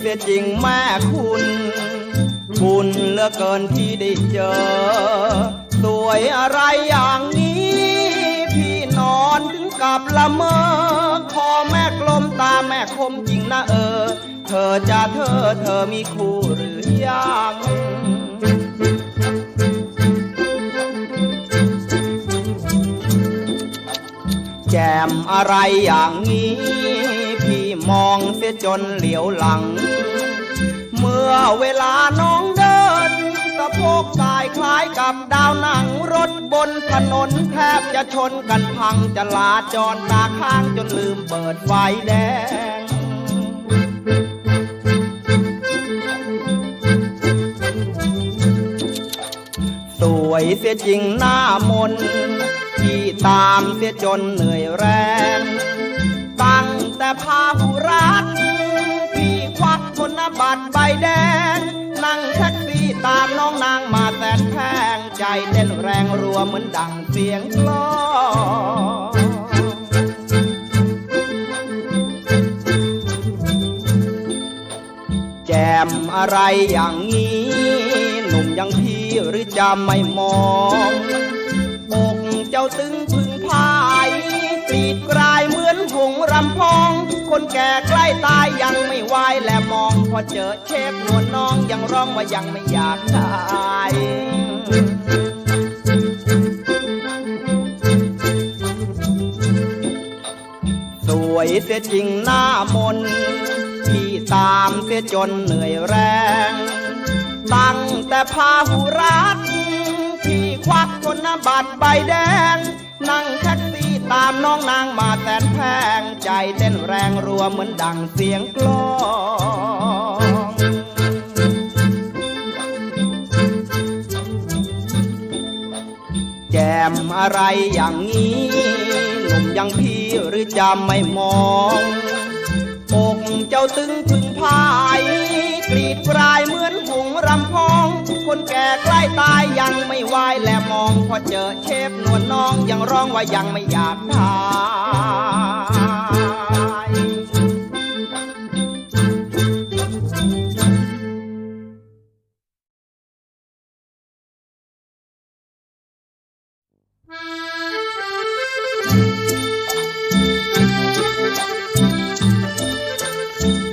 เสียจริงแม่คุณบุญเหลือเกินที่ได้เจอ สวยอะไรอย่างนี้ พี่นอนถึงกับละเมอคอแม่กลมตาแม่คมจริงนะเออ เธอจะเธอเธอมีคู่หรือยังแจมอะไรอย่างนี้ สียจนเหลียวหลัง เมื่อเวลาน้องเดินสะโพกสายคล้ายกับดาวหนังรถบนถนนแทบจะชนกันพังจะลาจรตาข้างจนลืมเปิดไฟแดงสวยเสียจริงหน้ามนที่ตามเสียจนเหนื่อยแรง ตั้งแต่พาหุรัว บัตรใบแดง นั่งแท็กซี่ตามน้องนางมาแสนแพงใจเต้นแรงรัวเหมือนดังเสียงกลองแจมอะไรอย่างนี้ หนุ่มยังพี่หรือจะไม่มองอกเจ้าตึงพึงพายกรีดกรายเหมือนหงรำพอง คนแก่ใกล้ตายยังไม่ไหวและมองพอเจอเชฟนวลน้องยังร้องว่ายังไม่อยากตายสวยเสียจริงหน้ามนที่ตามเสียจนเหนื่อยแรง ตั้งแต่พาหุรัตพี่ควักธนบัตรใบแดง นั่งแท็กซี่ ตามน้องนางมาแสนแพงใจเต้นแรงรัวเหมือนดังเสียงกลองแจมอะไรอย่างนี้หนุ่มยังพี่หรือจะไม่มองอกเจ้าตึงพึงพายกรีดกรายเหมือนหงรำพอง คนแก่ใกล้ตายยังไม่ไหวแล องพอเจอเชฟนวลน้องยังร้องว่ายังไม่อยากทาย